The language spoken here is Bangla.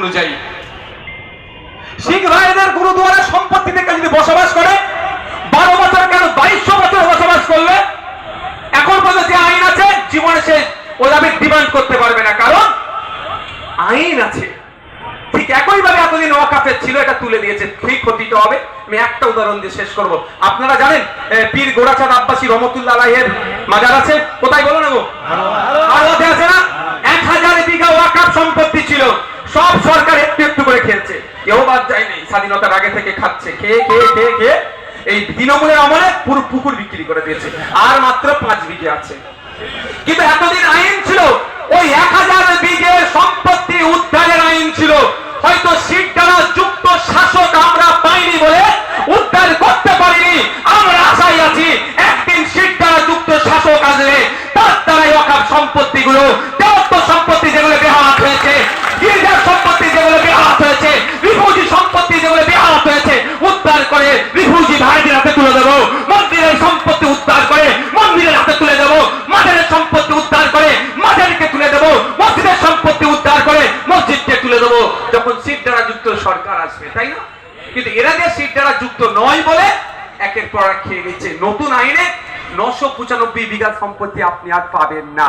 অনুযায়ী। শিখ ভাইদের গুরুদুয়ারে সম্পত্তি থেকে যদি বসবাস করে, বারো বছর কেন বাইশশো বছর বসবাস করলে? এখন পর্যন্ত যে আইন আছে, জীবনে সে ও ডিমান্ড করতে পারবে না। কারণ আইন আছে। ঠিক একইভাবে এতদিন ওয়াকাফের ছিল, এটা তুলে দিয়েছে। ঠিক ক্ষতিটা হবে। আমি একটা উদাহরণ দিয়ে শেষ করব। আপনারা জানেন পীর গোড়াচাঁদ আব্বাসী রহমতুল্লাহ আলাইহের মাজার আছে। কোথায় বলো না গো আলোতে আছে না এক হাজার বিঘা ওয়াকাফ সম্পত্তি ছিল সব সরকার একটু একটু করে খেয়েছে কেউ বাদ যায়নি, স্বাধীনতার আগে থেকে খাচ্ছে। খেয়ে খেয়ে খেয়ে খেয়ে এই তৃণমূলের আমলে পুরো পুকুর বিক্রি করে দিয়েছে। আর মাত্র পাঁচ বিঘে আছে। কিন্তু এতদিন আইন ছিল, ওই এক হাজার বিঘে সম্পত্তি উদ্ধারের আইন ছিল। হয়তো সিট দ্বারা যুক্ত শাসক আমরা পাইনি বলে উদ্ধার করতে পারিনি। আমরা আশায় আছি, একদিন সিট দ্বারা যুক্ত শাসক আসলে তার দ্বারাই অকাপ সম্পত্তিগুলো রিফিউজি ভাইদের হাতে তুলে দেবো। মন্দিরের সম্পত্তি উদ্ধার করে মন্দিরের হাতে তুলে দেবো। মাঠের সম্পত্তি উদ্ধার করে মাঠেরকে তুলে দেবো। মসজিদের সম্পত্তি উদ্ধার করে মসজিদকে তুলে দেবো। যখন সিট যুক্ত সরকার আসবে, তাই না? কিন্তু এরা যে সিট যুক্ত নয় বলে একের পর এক খেয়ে নিচ্ছে। নতুন আইনে নশো পঁচানব্বই বিঘা সম্পত্তি আপনি আর পাবেন না।